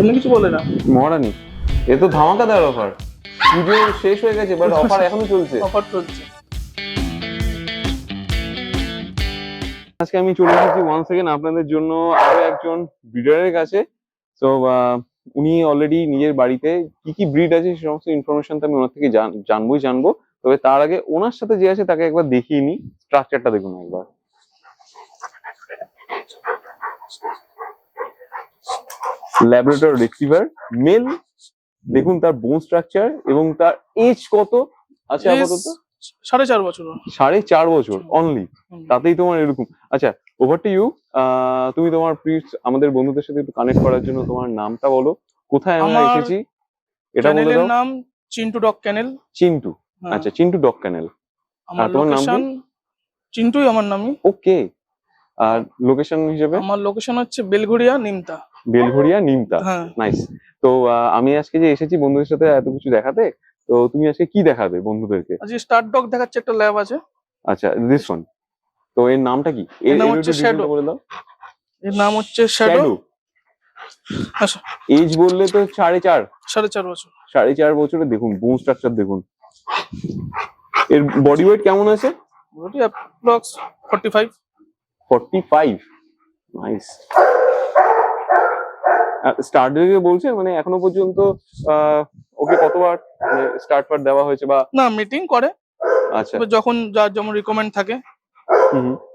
এমনি কিছু বলে না। মহারানী এ তো ধামাকাদার অফার পুজো শেষ হয়ে গেছে বাট অফার এখনও চলছে। অফার চলছে। আজকে আমি চলে এসেছি ওয়ান সেকেন্ড আপনাদের জন্য আরও একজন ব্রিডারের কাছে। তো উনি অলরেডি নিজের বাড়িতে কি কি ব্রিড আছে সে সমস্ত ইনফরমেশন তো আমি ওনার থেকে জান- জানবোই জানব। তবে তার আগে ওনার সাথে যে আছে তাকে একবার দেখিয়ে নিই। স্ট্রাকচারটা দেখুন একবার। ল্যাবরেটরি রিসিভার মেল দেখুন তার বোন স্ট্রাকচার এবং তার এজ কত? আছে আপাতত? সাড়ে চার বছর। সাড়ে চার বছর অনলি তাতেই তোমার এরকম। আচ্ছা ওভার টু ইউ তুমি তোমার প্লিজ আমাদের বন্ধুদের সাথে একটু কানেক্ট করার জন্য তোমার নামটা বলো। কোথায় আমরা এসেছি? এটা বলে দাও। নাম চিন্টু ডগ ক্যানেল। চিন্টু। আচ্ছা চিন্টু ডগ ক্যানেল। আমার তোমার নাম চিন্টুই আমার নামই। ওকে আর লোকেশন হিসেবে? আমার লোকেশন হচ্ছে বেলঘড়িয়া নিমতা। বেলঘড়িয়া নিমতা। হ্যাঁ। নাইস তো আমি আজকে যে এসেছি বন্ধুদের সাথে এত কিছু দেখাতে তো তুমি আজকে কি দেখাবে বন্ধুদেরকে? আজকে স্টার ডগ দেখাচ্ছে একটা ল্যাব আছে। আচ্ছা দিস ওয়ান তো এর নামটা কি? এর নাম হচ্ছে Shadow। বলে দাও। এর নাম হচ্ছে শ্যাডো শ্যাডো আচ্ছা। এজ বললে তো সাড়ে চার। সাড়ে চার বছর। সাড়ে চার বছরে দেখুন বোন স্ট্রাকচার দেখুন। এর বডি ওয়েট কেমন আছে? ওটি approx forty five forty five nice start থেকে বলছে মানে এখনও পর্যন্ত ওকে কতবার স্টার্ট পার দেওয়া হয়েছে বা না মিটিং করে। আচ্ছা। যখন যার যেমন রিকমেন্ড থাকে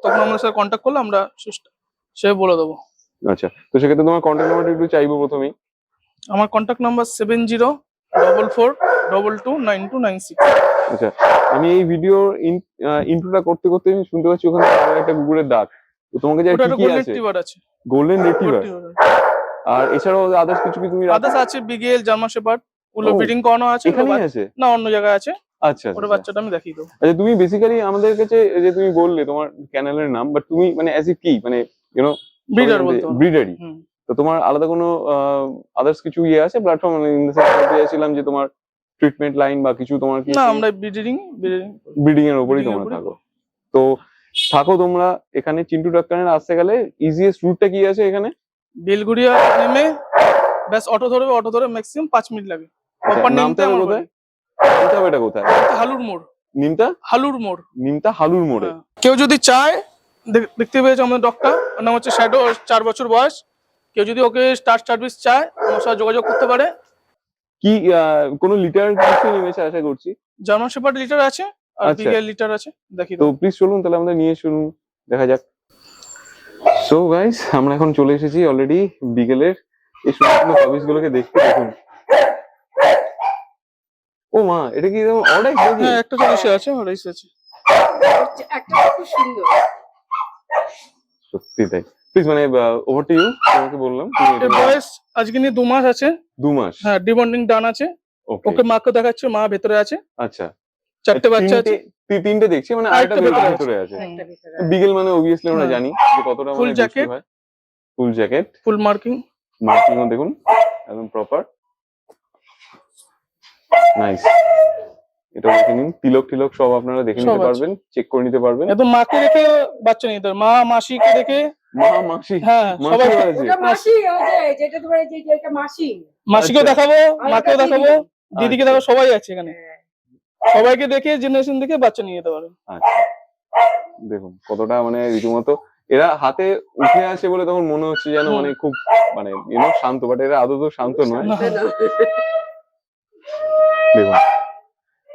তখন আমাদের সাথে কন্ট্যাক্ট করলে আমরা সে বলে দেবো। আচ্ছা তো সেক্ষেত্রে তোমার কন্ট্যাক্ট নাম্বারটা একটু চাইব প্রথমেই। আমার contact number seven zero double four double two nine two nine six আচ্ছা আমি এই ভিডিওর ইন্ট্রোটা করতে করতে শুনতে পাচ্ছি ওখানে একটা কুকুরের ডাক তো তোমাকে যে কি আছে? গোল্ডেন রিট্রিভার আর এছাড়াও আদার্স কিছু কি তুমি আদার্স আছে বিগেল জার্মান শেপার্ড ওগুলো ব্রিডিং করানো আছে এখানেই আছে? না অন্য জায়গায় আছে। আচ্ছা ওটা আচ্ছা। বাচ্চাটা আমি দেখিয়ে দেবো। আচ্ছা তুমি বেসিক্যালি আমাদের কাছে যে তুমি বললে তোমার চ্যানেলের নাম বাট তুমি মানে অ্যাজ কি? মানে ইউনো ব্রিডার বলতে। ব্রিডারই তো তোমার আলাদা কোনো আদার্স কিছু ইয়ে আছে? প্ল্যাটফর্ম মানে ইন চেয়েছিলাম যে তোমার ট্রিটমেন্ট লাইন বা কিছু তোমার কি না আমরা ব্রিডিং ব্রিডিং এর উপরই তোমরা থাকো। তো থাকো তোমরা এখানে চিন্টু ডাক্তারের আসতে গেলে ইজিয়েস্ট রুটটা কি আছে এখানে? বেলগুড়িয়া নেমে ব্যাস অটো ধরবে অটো ধরে ম্যাক্সিমাম পাঁচ মিনিট লাগে। আচ্ছা, প্রপার নামতে আমার কোথায়। হবে এটা কোথায়? হালুর মোড়। নিমতা হালুর মোড়। নিমতা হালুর মোড়ে। হ্যাঁ। কেউ যদি চায় দেখ- দেখতে পেয়েছে আমাদের ডগটা ওর নাম হচ্ছে শ্যাডো চার বছর বয়স। কেউ যদি ওকে স্টার সার্ভিস চায় আমার সাথে যোগাযোগ করতে পারে। কি কোনো লিটার কিছু নেমেছে আশা করছি। জার্মান শেপার্ড লিটার আছে আর আচ্ছা। বিগেল লিটার আছে। দেখি তো প্লিজ চলুন তাহলে আমাদের নিয়ে শুনুন দেখা যাক। সো গাইস আমরা এখন চলে এসেছি অলরেডি বিকেলের এই সুন্দর সার্ভিস গুলোকে দেখতে দেখুন। ও মা এটা কি অর্ডার হ্যাঁ একটা চল্লিশে আছে আড়াইশ আছে। একটা খুব সুন্দর। সত্যি তাই। প্লিজ মানে ওভার টু ইউ তোমাকে বললাম তুমি বয়স আজকে নিয়ে দু মাস আছে। দু মাস? হ্যাঁ ডিবন্ডিং ডান আছে। ওকে ওকে মাকে দেখাচ্ছে মা ভেতরে আছে। আচ্ছা। চারটে বাচ্চা আছে। তিনটে- দেখছি মানে আরেকটা ভেতরে ভেতরে আছে। একটা ভিতরে বিকেল মানে অবভিয়াসলি আমরা হ্যাঁ। জানি যে কতটা মানে jacket. হয়। Full jacket full marking marking দেখুন একদম প্রপার নাইস এটা দেখে নিন। তিলক টিলক সব আপনারা দেখে নিতে পারবেন চেক করে নিতে পারবেন। একদম মাকে রেখে বাচ্চা নিতে। মা মাসিকে রেখে মা মাসি। হ্যাঁ সবাই আছে। মাসি ওই যে যেটা তোমার যে যেটা মাসি। মাসিকেও আচ্ছা। দেখাবো মাকেও দেখাবো। দিদি। দিদিকে আচ্ছা। দেখাবো সবাই আছে এখানে। হ্যাঁ। সবাইকে দেখে জেনারেশন দেখে বাচ্চা নিয়ে যেতে পারে আচ্ছা। দেখুন কতটা মানে রীতিমতো এরা হাতে উঠে আসে বলে তখন মনে হচ্ছে যেন মানে খুব মানে ইউনো শান্ত বাট এরা আদৌ তো শান্ত নয়। দেখুন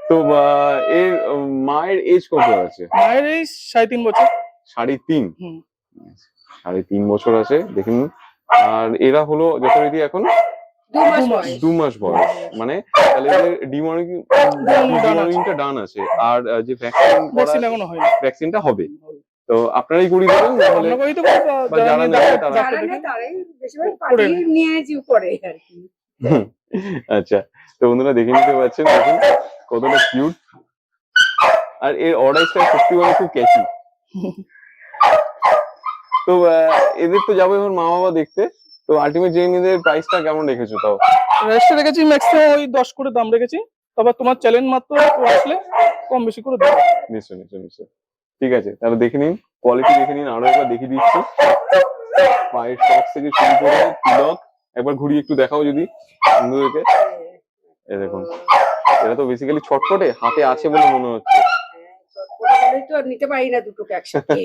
তো এর মায়ের এজ কত আছে? মায়ের এই সাড়ে তিন বছর। সাড়ে তিন। সাড়ে তিন বছর আছে দেখুন আর এরা হলো যথারীতি এখন? দু মাস বয়স। মানে তাহলে ডিমর্নিং ডিমর্নিংটা ডান আছে। আর যে ভ্যাকসিন ভ্যাকসিন এখনও হয়নি। ভ্যাকসিনটা হবে। তো আপনারাই করিয়ে দেবেন নাহলে আমরা করি তো করি, বা বা যারা যারা নেবে তারা- ডাক্তার যারা দেখে- নেয় তারাই বেশিরভাগ করে পাঠিয়ে নিয়ে যে উপরে আর কি। আচ্ছা। তো বন্ধুরা দেখে নিতে পারছেন দেখুন কতটা কিউট আর এর অর্ডারটা সত্যি মানে খুব ক্যাচি তো এদের তো যাব এখন মা বাবা দেখতে। তো আলটিমেট জেনিদের প্রাইসটা কেমন রেখেছো তাও? রেস্টে রেখেছি ম্যাক্সিমাম ওই দশ করে দাম রেখেছি। তবে তোমার চ্যালেঞ্জ মাত্র একটু আসলে কম বেশি করে দেবো। নিশ্চয় নিশ্চয় নিশ্চয়। ঠিক আছে তাহলে দেখে নিন কোয়ালিটি দেখে নিন আরও একবার দেখিয়ে দিচ্ছি। পায়ের সক্স থেকে শুরু করে তিলক একবার ঘুরিয়ে একটু দেখাও যদি বন্ধুদেরকে। এই দেখুন এটা তো বেসিক্যালি ছটফটে হাতে আছে বলে মনে হচ্ছে। ওটা বলেই তো আর নিতে পারি না দুটোকে একসাথে।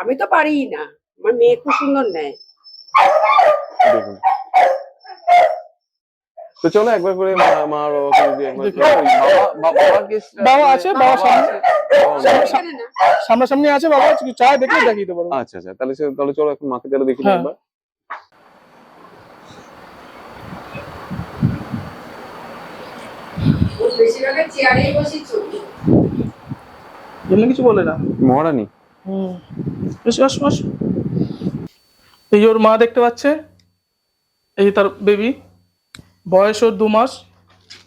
আমি তো পারি না আমার মেয়ে খুব সুন্দর নেয়। দেখুন। তো চলো একবার করে মা বাবাকে যদি একবার বাবা আছে, বাবা সামনে। সামনাসামনি আছে বাবা কিছু চায় দেখলে দেখিয়ে দিতে পারব। আচ্ছা আচ্ছা তাহলে তাহলে চলো এখন মাকে তাহলে দেখি হ্যাঁ। একবার। এমনি কিছু বলে না। মহারানী। হুম। এই ওর মা দেখতে পাচ্ছে। এই তার বেবি বয়স ওর দু মাস।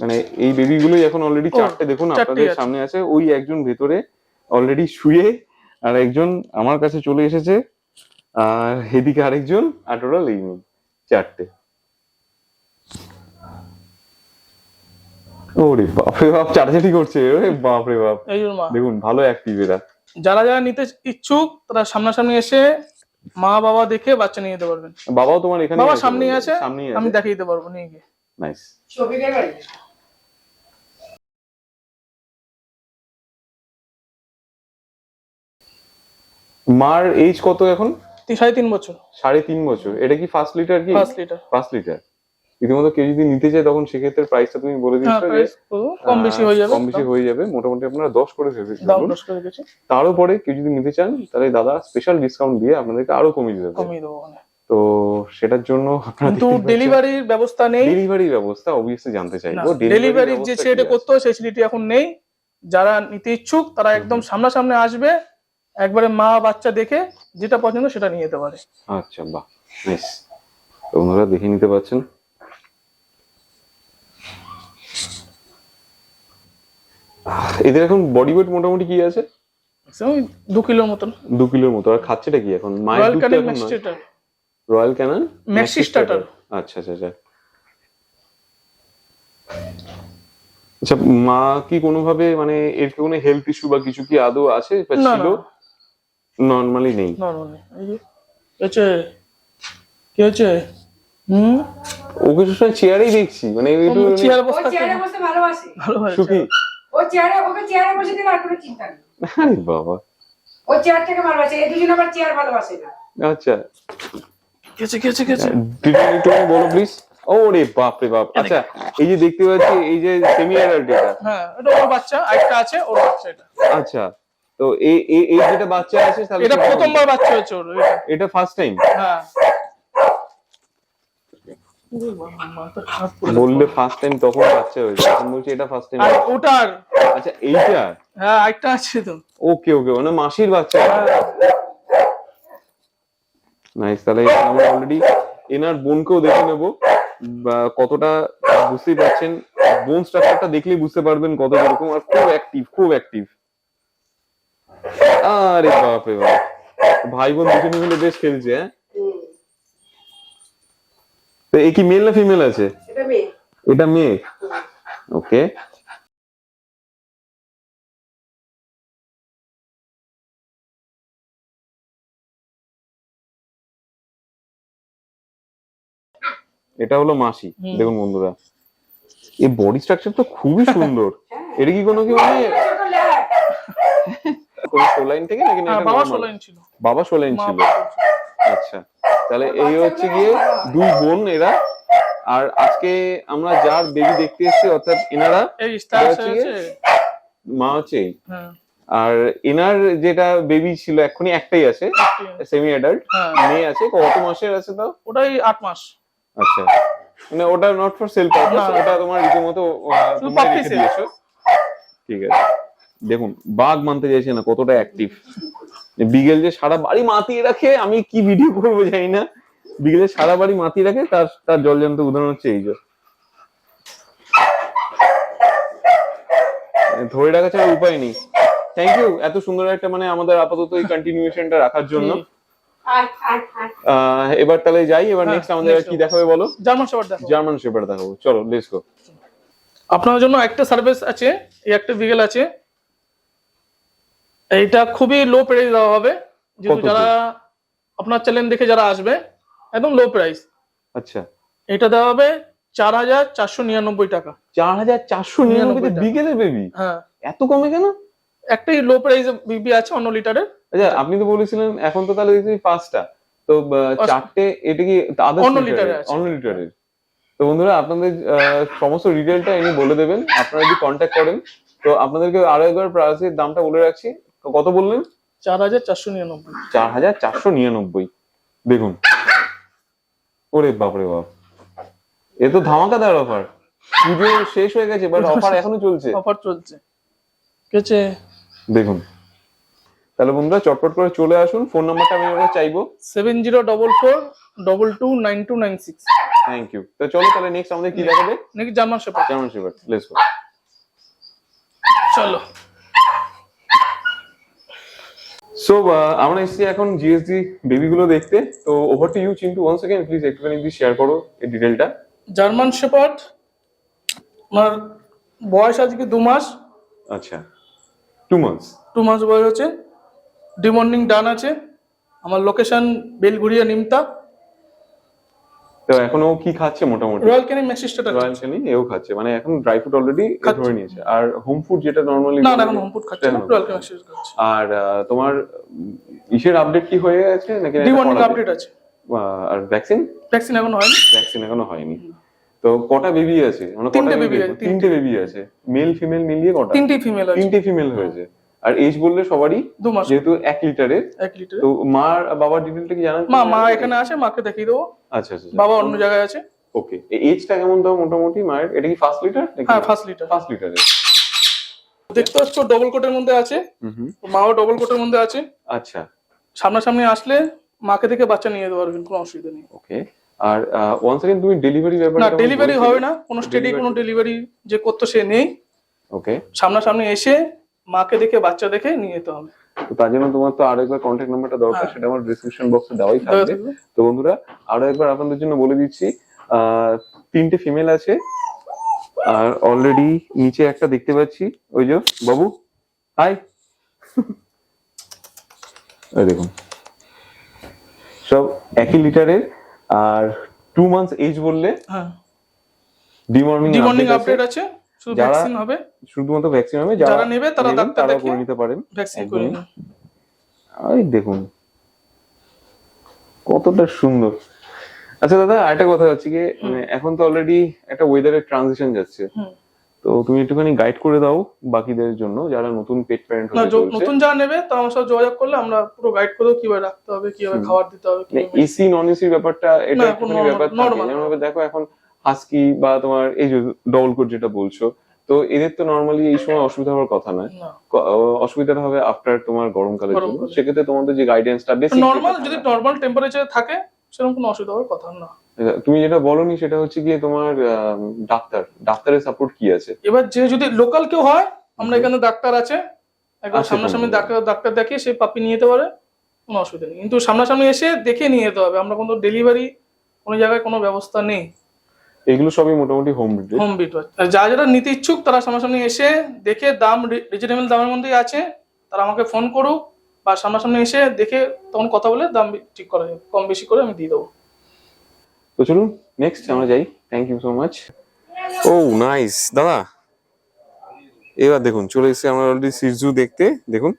মানে এই বেবি গুলোই এখন অলরেডি চারটে দেখুন আপনাদের সামনে আছে ওই একজন ভেতরে অলরেডি শুয়ে আর একজন আমার কাছে চলে এসেছে আর এদিকে আরেকজন আর টোটাল এই চারটে। ওরে বাপরে বাপ চাটাচাটি করছে ওরে বাপরে বাপ। দেখুন ভালো অ্যাক্টিভ এরা। যারা যারা নিতে ইচ্ছুক তারা সামনাসামনি এসে মা বাবা দেখে বাচ্চা নিয়ে যেতে পারবেন। বাবাও তোমার এখানে বাবা সামনেই আছে আমি দেখিয়ে দিতে পারব নিয়ে গিয়ে। নাইস ছবি মার এজ কত এখন? তিন- সাড়ে তিন বছর। সাড়ে তিন বছর। এটা কি ফার্স্ট লিটার কি? ফার্স্ট লিটার ফার্স্ট লিটার রীতিমতো কেউ যদি নিতে চায় তখন সেক্ষেত্রে প্রাইসটা তুমি বলে হ্যাঁ দিচ্ছ যে কম বেশি হয়ে যাবে কম বেশি হয়ে যাবে। মোটামুটি আপনারা দশ করে ভেবে দাম ফেলুন। দশ করে গেছে তারও পরে কেউ যদি নিতে চান তাহলে দাদা স্পেশাল ডিসকাউন্ট দিয়ে আপনাদেরকে আরও কমিয়ে দেবে। কমিয়ে দেবো মানে। তো সেটার জন্য কিন্তু ডেলিভারির ব্যবস্থা নেই। ডেলিভারি ব্যবস্থা অবভিয়াসলি জানতে চাইব। ডেলিভারির যে সেটা করতে হয় ফেসিলিটি এখন নেই। যারা নিতে ইচ্ছুক তারা একদম সামনাসামনি আসবে। একবারে মা বাচ্চা দেখে যেটা পছন্দ সেটা নিয়ে যেতে পারে। আচ্ছা বাহ নাইস তো বন্ধুরা দেখে নিতে পাচ্ছেন। এদের এখন বডি ওয়েট মোটামুটি কি আছে? ওই দু কিলোর মতন। দু কিলোর মতো। আর খাচ্ছেটা কি এখন? রয়্যাল দুধ ক্যানিং এখন নয়? ম্যাক্সটেটার রয়্যাল ক্যানন starter। আচ্ছা আচ্ছা আচ্ছা। আচ্ছা মা কি কোনোভাবে মানে এর কোনো হেলথ ইস্যু বা কিছু কি আদৌ আছে? বা ছিল? নর্মালি নেই। নর্মালি হচ্ছে? কি হচ্ছে? হুম? ওকে সবসময় চেয়ারেই দেখছি। মানে একটু চেয়ার ও চেয়ারে বসে ভালোবাসে। ভালো সুখী? চেয়ারে ওকে চেয়ারে বসে দিলে আর কোনো চিন্তা নেই। আরে বাবা। ও চেয়ারটাকে ভালোবাসে এই দুজন আবার চেয়ার ভালোবাসে না। আচ্ছা। হচ্ছে কি হচ্ছে কি একটু বলো প্লিজ ও রে বাপ রে বাপ। আচ্ছা এই যে দেখতে পাচ্ছি এই যে সেমি অ্যাডাল্ট এটা। হ্যাঁ এটা ওর বাচ্চা আরেকটা আছে ওর বাচ্চা এটা। আচ্ছা তো এই এই যেটা বাচ্চা আছে তাহলে এটা প্রথমবার বাচ্চা হয়েছে ওর এটা। ফার্স্ট টাইম হ্যাঁ। বললে ফার্স্ট টাইম তখন বাচ্চা হয়েছে। এখন বলছি এটা ফার্স্ট টাইম আর ওটার আচ্ছা এইটা? হ্যাঁ আরেকটা আছে তো। ওকে ওকে মানে মাসির বাচ্চা। হ্যাঁ, নাইস তাহলে আমরা অলরেডি এনার বোনকেও দেখে নেব। বা কতটা বুঝতেই পারছেন বোন স্ট্রাকচারটা দেখলেই বুঝতে পারবেন কত এরকম আর খুব অ্যাক্টিভ খুব অ্যাক্টিভ আরে বাপ রে বাপ। ভাই বোন দুজনে মিলে বেশ খেলছে হ্যাঁ? তো এ কি মেল না ফিমেল আছে? এটা মেয়ে? ওকে। এটা হলো মাসি দেখুন বন্ধুরা। এই বডি স্ট্রাকচার তো খুবই সুন্দর। হ্যাঁ। এটা কি কোনো কি মানে। কোনো সোলাইন থেকে নাকি না হ্যাঁ, বাবা ইঞ্চ ছিল। বাবা সোলাইন ছিল। আচ্ছা। তাহলে এই হচ্ছে গিয়ে দুই বোন এরা। আর আজকে আমরা যার বেবি দেখতে এসেছি অর্থাৎ এনারা এই স্টার এটা হচ্ছে আছে মা হচ্ছে হ্যাঁ। আর এনার যেটা বেবি ছিল এখনই একটাই আছে সেমি অ্যাডাল্ট হ্যাঁ। মেয়ে আছে কত মাসের আছে তাও? ওটাই আট মাস। আচ্ছা। মানে ওটা নট ফর সেল পারপাস ওটা তোমার রীতিমতো। দিয়েছ। ঠিক আছে। দেখুন বাঘ মানতে চাইছে না কতটা অ্যাক্টিভ বিগেল যে সারা বাড়ি মাতিয়ে রাখে আমি কি ভিডিও করব জানি না। বিকেলে সারা বাড়ি মাতিয়ে রাখে তার তার জলজান্ত উদাহরণ হচ্ছে এই যে। ধরে রাখা ছাড়া উপায় নেই। থ্যাংক ইউ এত সুন্দর একটা মানে আমাদের আপাতত এই কন্টিনিউশনটা রাখার জন্য। এবার তাহলে যাই এবার হ্যাঁ, নেক্সট আমাদের কি দেখাবে বলো? জার্মান শেপার্ড দেখো জার্মান শেপার্ড দেখাবো। চলো লেটস গো আপনার জন্য একটা সার্ভিস আছে এই একটা বিগেল আছে। এইটা খুবই লো প্রাইস দেওয়া হবে। যেহেতু যারা আপনার চ্যানেল দেখে যারা আসবে একদম লো প্রাইস আচ্ছা। এটা দেওয়া হবে চার হাজার চারশো নিরানব্বই টাকা। চার হাজার চারশো নিরানব্বই। বিকেলের বেবি হ্যাঁ। এত কমে কেন? একটাই লো প্রাইস বিবি আছে অন্য লিটারের আচ্ছা আপনি তো বলেছিলেন এখন তো তাহলে দেখছি পাঁচটা। তো চারটে এটা কি অন্য লিটারের অন্য লিটারের তো বন্ধুরা আপনাদের সমস্ত ডিটেলটা ইনি বলে দেবেন। আপনারা যদি কন্ট্যাক্ট করেন তো আপনাদেরকে আরও একবার প্রাইসের দামটা বলে রাখছি। কত বললেন? চার হাজার চারশো নিরানব্বই। চার হাজার চারশো নিরানব্বই। দেখুন। ওরে বাপরে বাপ। এ তো ধামাকা ধামাকাদার অফার পুজো শেষ হয়ে গেছে বাট অফার এখনও চলছে। অফার চলছে। ঠিক আছে? দেখুন। তাহলে বন্ধুরা চটপট করে চলে আসুন। ফোন নাম্বারটা আমি একবার চাইব। Seven zero double four double two nine two nine six. Thank you তো চলো তাহলে নেক্সট আমাদের কি দেখাবে? নাকি German shepherd German shepherd let's go চলো। সো আমরা এসেছি এখন জিএসডি বেবি গুলো দেখতে। তো over to you Chintu one second please একটুখানি প্লিজ শেয়ার করো এই ডিটেলটা জার্মান শেপার্ড আমার বয়স আজকে দু মাস। আচ্ছা টু মান্থস টু মাস বয়স আছে ডিমর্নিং ডান আছে। আমার লোকেশন বেলগুড়িয়া নিমতা। তো এখনও কি খাচ্ছে মোটামুটি? রয়্যাল ক্যানিং ম্যাক্সিস্টার রয়্যাল চানি এও খাচ্ছে মানে এখন ড্রাই ফুড অলরেডি ধরে নিয়েছে। আর হোম ফুড যেটা নর্মালি না এখন হোমফুড খাচ্ছে না। রয়্যাল ক্যানিং খাচ্ছে। আর তোমার ইসের আপডেট কি হয়ে গেছে নাকি ডিমর্নিং আপডেট আছে। আর ভ্যাকসিন ভ্যাকসিন এখন হয়নি। ভ্যাকসিন এখনও হয়নি। তো কটা বেবি আছে? মানে কটা তিনটে? আছে, তিনটে বেবি আছে। মেল ফিমেল মিলিয়ে কটা? তিনটেই ফিমেল আছে তিনটে ফিমেল হয়েছে। আর এজ বললে সবারই দু মাস। যেহেতু এক লিটারের। এক লিটার তো মার বাবার ডিটেলটা কি জানেন? মা মা এখানে আছে মাকে দেখিয়ে দেবো। আচ্ছা আচ্ছা বাবা অন্য জায়গায় আছে। ওকে এজটা কেমন দাও মোটামুটি মায়ের? এটা কি ফার্স্ট লিটার হ্যাঁ ফার্স্ট লিটার ফার্স্ট লিটারের দেখতে পাচ্ছ ডবল কোটের মধ্যে আছে। মাও ডবল কোটের মধ্যে আছে। আচ্ছা। সামনাসামনি আসলে মাকে দেখে বাচ্চা নিয়ে যেতে পারবেন কোনো অসুবিধা নেই। ওকে আর ওয়ান সেকেন্ড তুমি ডেলিভারি না ডেলিভারি হবে না। কোনো স্টেডি কোনো ডেলিভারি যে করতো সে নেই। ওকে সামনাসামনি এসে মাকে দেখে বাচ্চা দেখে নিয়ে যেতে হবে। তো তার জন্য তোমার তো আরও একবার কন্ট্যাক্ট নাম্বারটা দরকার হ্যাঁ। সেটা আমার ডিসক্রিপশন বক্সে দেওয়াই দেওয়া থাকবে। তো বন্ধুরা আরও একবার আপনাদের জন্য বলে দিচ্ছি তিনটে ফিমেল আছে আর অলরেডি নিচে একটা দেখতে পাচ্ছি। ওই যে বাবু হাই দেখুন। সব একই লিটারের আর টু মান্থস এজ বললে হ্যাঁ। ডিমর্নিং ডিমর্নিং আপডেট আছে। শুধু যারা- ভ্যাকসিন হবে শুধুমাত্র ভ্যাকসিন হবে যারা নেবে তারা ডাক্তার তারা দেখিয়ে করে নিতে পারেন ভ্যাকসিন করে। নিন। দেখুন কতটা সুন্দর আচ্ছা দাদা আরেকটা কথা হচ্ছে কি মানে এখন তো অলরেডি একটা ওয়েদারের ট্রানজিশন যাচ্ছে তো তুমি একটুখানি গাইড করে দাও বাকিদের জন্য যারা নতুন পেট প্যারেন্ট হতে চলছে নতুন যারা নেবে তারা আমার সাথে যোগাযোগ করলে আমরা পুরো গাইড করে দেবো কীভাবে রাখতে হবে কীভাবে। খাবার দিতে হবে এসি নন এসি ব্যাপারটা এটা একটুখানি ব্যাপার থাকে। যেমন দেখো এখন হাস্কি বা তোমার এই যে ডবল কোট যেটা বলছো তো এদের তো নর্মালি এই সময় অসুবিধা হওয়ার কথা নয়। না। অসুবিধাটা হবে আফটার তোমার গরমকালের জন্য। সেক্ষেত্রে তোমাদের যে গাইডেন্সটা বেশি নর্মাল যদি নর্মাল টেম্পারেচার থাকে সেরকম কোনো অসুবিধা হওয়ার কথা না। তুমি যেটা বলনি সেটা হচ্ছে গিয়ে তোমার ডাক্তার। ডাক্তারের সাপোর্ট কি আছে? এবার যে যদি লোকাল কেউ হয় আমরা এখানে ডাক্তার আছে। একবার সামনাসামনি ডাক্তার ডাক্তার দেখিয়ে সে পাপি নিয়ে যেতে পারে কোনো অসুবিধা নেই। কিন্তু সামনাসামনি এসে দেখে নিয়ে যেতে হবে। আমরা কোনো ডেলিভারি কোনো জায়গায় কোনো ব্যবস্থা নেই। এগুলো সবই মোটামুটি হোম ভিডিও হোম বিট যা যারা নিতে ইচ্ছুক তারা সামনাসামনি এসে দেখে দাম রিজনেবল দামের মধ্যেই আছে তারা আমাকে ফোন করুক বা সামনাসামনি এসে দেখে তখন কথা বলে দাম ঠিক করা যাবে। কম বেশি করে আমি দিয়ে দেবো। তো চলুন নেক্সট আমরা যাই। থ্যাংক ইউ সো মাচ ও নাইস দাদা এবার দেখুন চলে এসেছে আমরা অলরেডি সিরজু দেখতে। দেখুন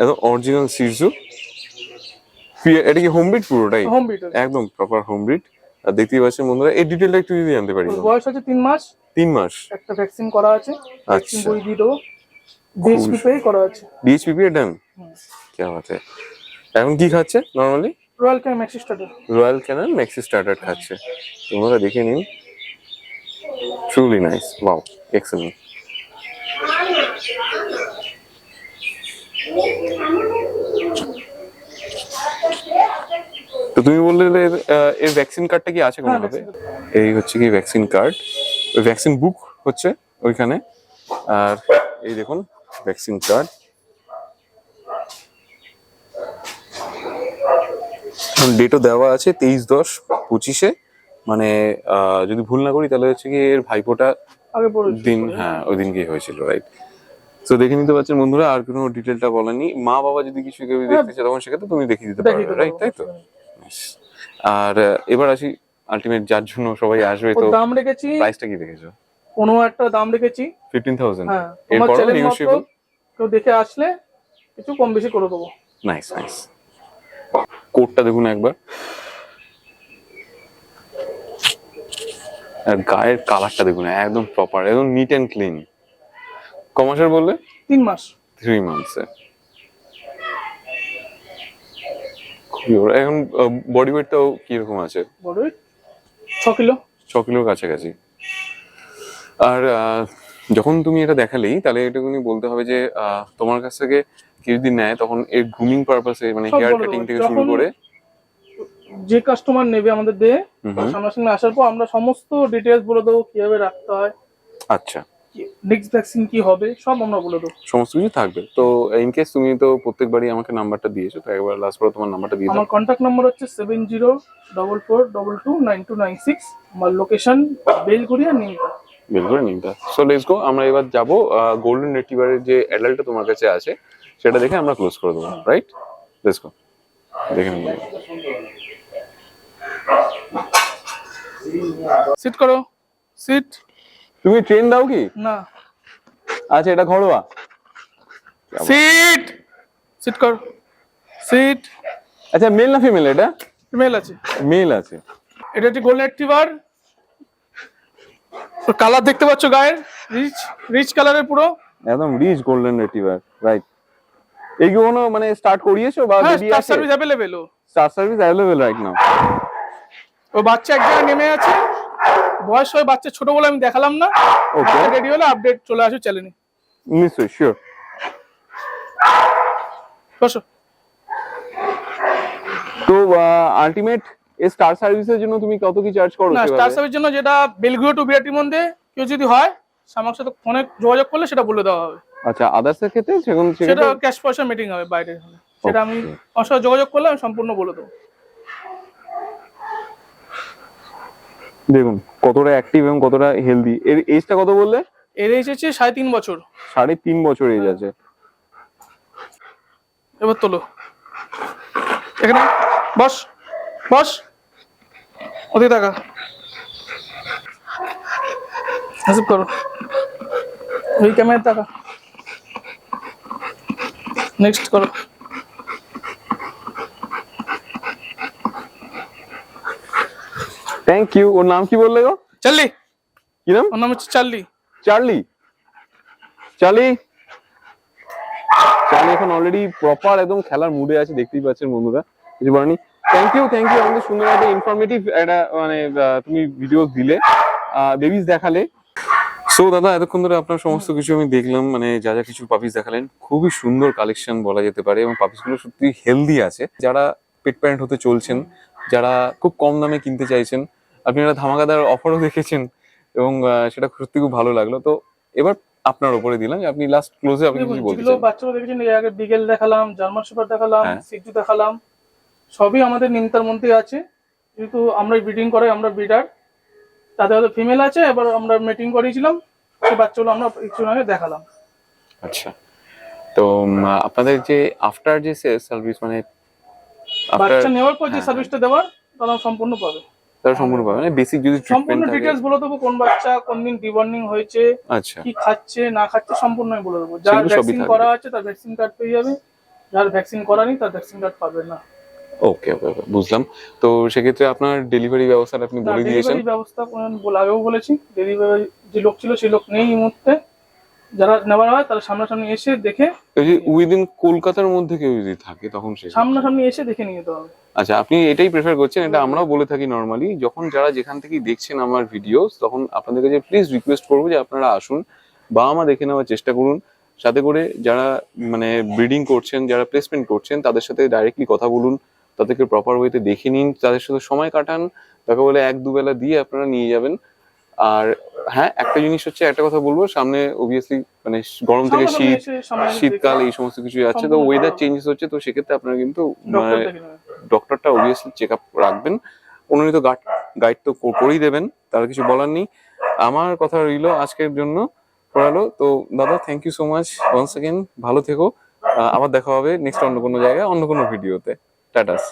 একদম অরিজিনাল সিরজু এটা কি হোম ব্রিড পুরোটাই? হোম বিট একদম প্রপার হোম ব্রিড আর দেখতেই পাচ্ছেন বন্ধুরা এই ডিটেলটা একটু যদি জানতে পারি। বয়স আছে তিন মাস। তিন মাস? একটা ভ্যাকসিন করা আছে ভ্যাকসিন আচ্ছা। বই দিয়ে দেবো ডিএসপি পেয়ে করা আছে। ডিএইচপিপি ডান হুম। কে বাত है এখন কি খাচ্ছে normally Royal Canin Maxi Starter Royal Canin Maxi Starter খাচ্ছে। তোমরা দেখে নিন। ট্রুলি নাইস ওয়াও এক্সেলেন্ট তো তুমি বললে এর ভ্যাকসিন কার্ডটা কি আছে হ্যাঁ, কোনোভাবে এই হচ্ছে কি ভ্যাকসিন কার্ড ওই ভ্যাকসিন বুক হচ্ছে ওইখানে। আর এই দেখুন ভ্যাকসিন কার্ড ডেটও দেওয়া আছে তেইশ দশ পঁচিশে। মানে যদি ভুল না করি তাহলে হচ্ছে কি এর ভাইপোটা দিন হ্যাঁ ওই দিনকেই হয়েছিল রাইট তো দেখে নিতে পারছেন বন্ধুরা আর কোনো ডিটেলটা বলেনি মা বাবা যদি কিছু কেউ দেখতে চায় তখন সেক্ষেত্রে তুমি দেখিয়ে দিতে পারবে রাইট তাই তো? আর এবার আসি আলটিমেট যার জন্য সবাই আসবে তো দাম রেখেছি প্রাইসটা কি রেখেছো কোনো একটা দাম রেখেছি। ফিফটিন থাউজেন্ড হ্যাঁ চ্যানেল কেউ দেখে আসলে কিছু কম বেশি করে দেবো। নাইস নাইস কোটটা দেখুন একবার। আর গায়ের কালারটা দেখুন একদম প্রপার একদম নিট অ্যান্ড ক্লিন কমার্সের বললে? তিন মাস। থ্রি মান্থসে ভালো। এখন বডি ওয়েটটাও কীরকম আছে? বড় ছ কিলো। ছ কিলোর কাছাকাছি। আর যখন তুমি এটা দেখালেই তাহলে এটুকুনি বলতে হবে যে তোমার কাছ থেকে কেউ যদি নেয় তখন এর গ্রুমিং পারপাসে মানে হেয়ার কাটিং থেকে শুরু করে যে কাস্টমার নেবে আমাদের দিয়ে সামনাসামনি আসার পর আমরা সমস্ত ডিটেলস বলে দেবো কীভাবে রাখতে হয়। আচ্ছা। নেক্সট ভ্যাকসিন কি হবে সব আমরা বলে দেবো। সমস্ত কিছু থাকবে। তো ইন কেস তুমি তো প্রত্যেকবারই আমাকে নাম্বারটা দিয়েছ তো একবার লাস্ট করে তোমার নাম্বারটা দিয়ে দাও। আমার কন্ট্যাক্ট নাম্বার হচ্ছে seven zero double four double two nine two nine six আমার লোকেশন বেলগুড়িয়া নিমতা। বের করে নিন সো লেটস গো আমরা এবার যাব গোল্ডেন রিট্রিভারের যে অ্যাডাল্টটা তোমার কাছে আছে সেটা দেখে আমরা ক্লোজ করে দেবো রাইট লেটস গো দেখে নিন সিট করো। সিট তুমি ট্রেন দাও কি? না। আচ্ছা এটা ঘরোয়া? সিট সিট কর। সিট আচ্ছা মেল না ফিমেল এটা? মেল আছে। মেল আছে। এটা একটি গোল্ডেন অ্যাক্টিভার কালার দেখতে পাচ্ছ গায়ের? রিচ রিচ কালারের পুরো। একদম রিচ গোল্ডেন রিট্রিভার রাইট এইগুলো মানে স্টার্ট করিয়েছো বা হ্যাঁ বেবি আছে? সার্ভিস অ্যাভেলেবেল ও। Star service available right now ও বাচ্চা এক জায়গায় নেমে আছে। বয়স হয়ে বাচ্চা ছোট বলে আমি দেখালাম না। রেডি হলে আপডেট চলে আসবে চ্যানেলে নিশ্চয়ই শিওর বসো। তো আলটিমেট এই স্টার সার্ভিসের জন্য তুমি কত কি চার্জ করো না স্টার? সার্ভিসের জন্য যেটা বেলগুলো টু বিরাটির মধ্যে কেউ যদি হয় আমার সাথে ফোনে যোগাযোগ করলে সেটা বলে দেওয়া হবে। আচ্ছা আদার্স এর ক্ষেত্রে সেটা ক্যাশ পয়সা মিটিং হবে বাইরে। সেটা আমি সাথে যোগাযোগ করলে আমি সম্পূর্ণ বলে দেবো। দেখুন কতটা অ্যাক্টিভ এবং কতটা হেলদি এর এজটা কত বললে? এর এসেছে সাড়ে তিন বছর। সাড়ে তিন বছর এজ আছে। এবার তোলো। এখানে বস বস। ওদিকে টাকা হাসিব করো। ওই ক্যামেরার টাকা নেক্সট করো। থ্যাংক ইউ ওর নাম কি বললে গো? চার্লি। কি নাম? ওর নাম হচ্ছে চার্লি। চার্লি। চার্লি। চার্লি এখন অলরেডি প্রপার একদম খেলার মুডে আছে দেখতেই পাচ্ছেন বন্ধুরা। কিছু বলেনি থ্যাংক ইউ থ্যাংক ইউ আমাদের সুন্দর একটা ইনফরমেটিভ একটা মানে তুমি ভিডিও দিলে বেবিস দেখালে। সো দাদা এতক্ষণ ধরে আপনার সমস্ত কিছু আমি দেখলাম মানে যা যা কিছু পাপিস দেখালেন খুবই সুন্দর কালেকশন বলা যেতে পারে এবং পাপিসগুলো সত্যি হেলদি আছে। যারা পেট প্যারেন্ট হতে চলছেন যারা খুব কম দামে কিনতে চাইছেন আপনি একটা ধামাকাদার অফারও দেখেছেন এবং সেটা সত্যি খুব ভালো লাগল। তো এবার আপনার উপরে দিলাম আপনি লাস্ট ক্লোজে আপনি কিছু বলতে চান। বাচ্চারা দেখেছেন এর আগে বিগেল দেখালাম জার্মান সুপার দেখালাম হ্যাঁ। সিজু দেখালাম সবই আমাদের নিমতার মধ্যে আছে। যেহেতু আমরা ব্রিডিং করাই আমরা ব্রিডার তাদের হয়তো ফিমেল আছে এবার আমরা মিটিং করিয়েছিলাম সেই বাচ্চাগুলো আমরা কিছু আগে দেখালাম। আচ্ছা। তো আপনাদের যে আফটার যে সার্ভিস মানে বাচ্চা নেওয়ার পর যে হ্যাঁ, সার্ভিসটা দেওয়ার তারা সম্পূর্ণ পাবে। তারা সম্পূর্ণ পাবে। মানে বেসিক যদি সম্পূর্ণ ডিটেলস বলে দেবো কোন বাচ্চা কোন দিন ডিবর্নিং হয়েছে আচ্ছা। কি খাচ্ছে না খাচ্ছে সম্পূর্ণই বলে দেবো। যার ভ্যাকসিন করা আছে তার ভ্যাকসিন কার্ড পেয়ে যাবে। যার ভ্যাকসিন করা নেই তার ভ্যাকসিন কার্ড পাবে না। ওকে ওকে ওকে, বুঝলাম। তো সেক্ষেত্রে আপনার ডেলিভারি ব্যবস্থাটা আপনি বলে দিয়েছেন। ডেলিভারি ব্যবস্থা আমি আগেও বলেছি। ডেলিভারি যে লোক ছিল সেই লোক নেই এই মুহূর্তে। যারা নেওয়ার হয় তারা সামনাসামনি এসে দেখে যে উইদিন কলকাতার মধ্যে কেউ যদি থাকে তখন সে সামনাসামনি এসে দেখে নিয়ে যেতে হবে। আচ্ছা আপনি এটাই প্রেফার করছেন? এটা আমরাও বলে থাকি নর্মালি যখন যারা যেখান থেকে দেখছেন আমার ভিডিও তখন আপনাদের কাছে প্লিজ রিকোয়েস্ট করব যে আপনারা আসুন বা মা দেখে নেওয়ার চেষ্টা করুন। সাথে করে যারা মানে ব্রিডিং করছেন যারা প্লেসমেন্ট করছেন তাদের সাথে ডাইরেক্টলি কথা বলুন তাদেরকে প্রপার ওয়েতে দেখে নিন তাদের সাথে সময় কাটান তাকে বলে এক দুবেলা দিয়ে আপনারা নিয়ে যাবেন। আর হ্যাঁ একটা জিনিস হচ্ছে একটা কথা বলব সামনে অবভিয়াসলি মানে গরম থেকে শীত শীতকাল এই সমস্ত কিছু যাচ্ছে তো ওয়েদার চেঞ্জেস হচ্ছে তো সেক্ষেত্রে আপনারা কিন্তু ডক্টরটা অবভিয়াসলি চেক আপ রাখবেন। উনি তো গাইড তো করেই দেবেন তার কিছু বলার নেই। আমার কথা রইল আজকের জন্য পড়ালো। তো দাদা thank you so much once again ভালো থেকো। আবার দেখা হবে নেক্সট অন্য কোনো জায়গায় অন্য কোনো ভিডিওতে টাটাস